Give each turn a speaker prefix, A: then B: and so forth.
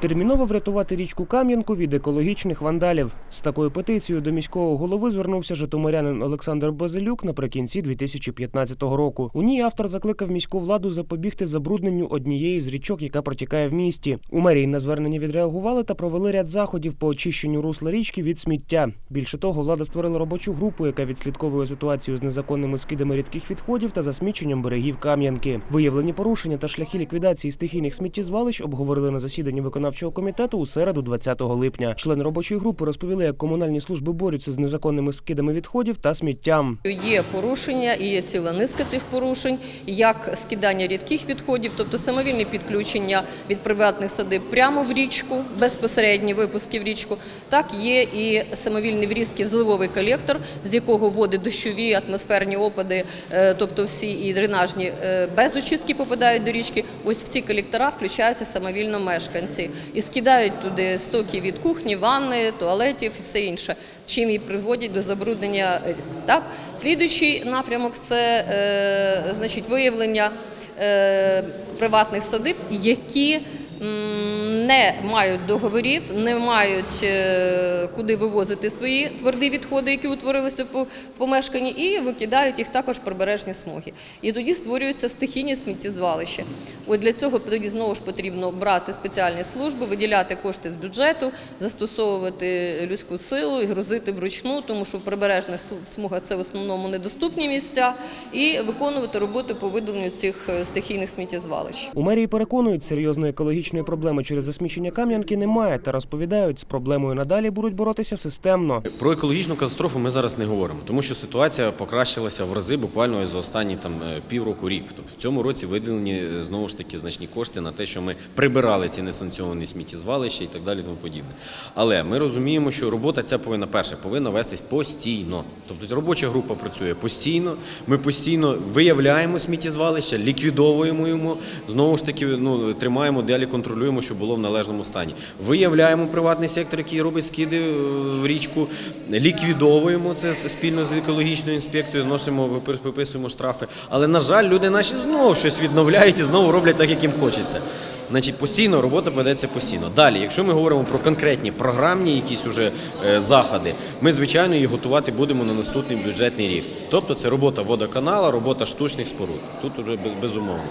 A: Терміново врятувати річку Кам'янку від екологічних вандалів. З такою петицією до міського голови звернувся житомирянин Олександр Базилюк наприкінці 2015 року. У ній автор закликав міську владу запобігти забрудненню однієї з річок, яка протікає в місті. У мерії на звернення відреагували та провели ряд заходів по очищенню русла річки від сміття. Більше того, влада створила робочу групу, яка відслідковує ситуацію з незаконними скидами рідких відходів та засміченням берегів Кам'янки. Виявлені порушення та шляхи ліквідації стихійних сміттєзвалищ обговорили на засіданні виконавчого комітету у середу, 20 липня. Члени робочої групи розповіли, як комунальні служби борються з незаконними скидами відходів та сміттям.
B: Є порушення і є ціла низка цих порушень, як скидання рідких відходів, тобто самовільне підключення від приватних садиб прямо в річку, безпосередні випуски в річку, так є і самовільний врізки в зливовий колектор, з якого води дощові, атмосферні опади, е, тобто всі і дренажні е, без очистки попадають до річки. Ось в ці колектора включаються самовільно мешканці і скидають туди стоки від кухні, ванни, туалетів і все інше, чим і приводять до забруднення. Так, слідуючий напрямок це е, значить виявлення е, приватних садиб, які не мають договорів, не мають е, куди вивозити свої тверді відходи, які утворилися в помешканні, і викидають їх також прибережні смуги. І тоді створюються стихійні сміттєзвалища. От для цього тоді знову ж потрібно брати спеціальні служби, виділяти кошти з бюджету, застосовувати людську силу і грузити вручну, тому що прибережна смуга це в основному недоступні місця, і виконувати роботи по видаленню цих е, стихійних сміттєзвалищ.
A: У мерії переконують, серйозної екологічної проблеми через засмічення Кам'янки немає та розповідають, з проблемою надалі будуть боротися системно.
C: Про екологічну катастрофу ми зараз не говоримо, тому що ситуація покращилася в рази буквально за останні там е, півроку рік. Тобто в цьому році виділені е, знову ж таки значні кошти на те, що ми прибирали ці несанкціоновані сміттєзвалища і так далі, тому подібне. Але ми розуміємо, що робота ця повинна перше повинна вестись постійно. Тобто робоча група працює постійно. Ми постійно виявляємо сміттєзвалища, ліквідовуємо йому. Знову ж таки, ну тримаємо далі, контролюємо, щоб було в належному стані. Виявляємо приватний сектор, який робить скиди е, в річку, ліквідовуємо це спільно з екологічною інспекцією, носимо, випи- виписуємо штрафи. Але на жаль, люди наші знову щось відновляють і знову роблять так, як їм хочеться. Значить, постійно робота ведеться постійно. Далі, якщо ми говоримо про конкретні програмні якісь уже е, заходи, ми звичайно їх готувати будемо на наступний бюджетний рік. Тобто це робота водоканала, робота штучних споруд. Тут уже без- безумовно.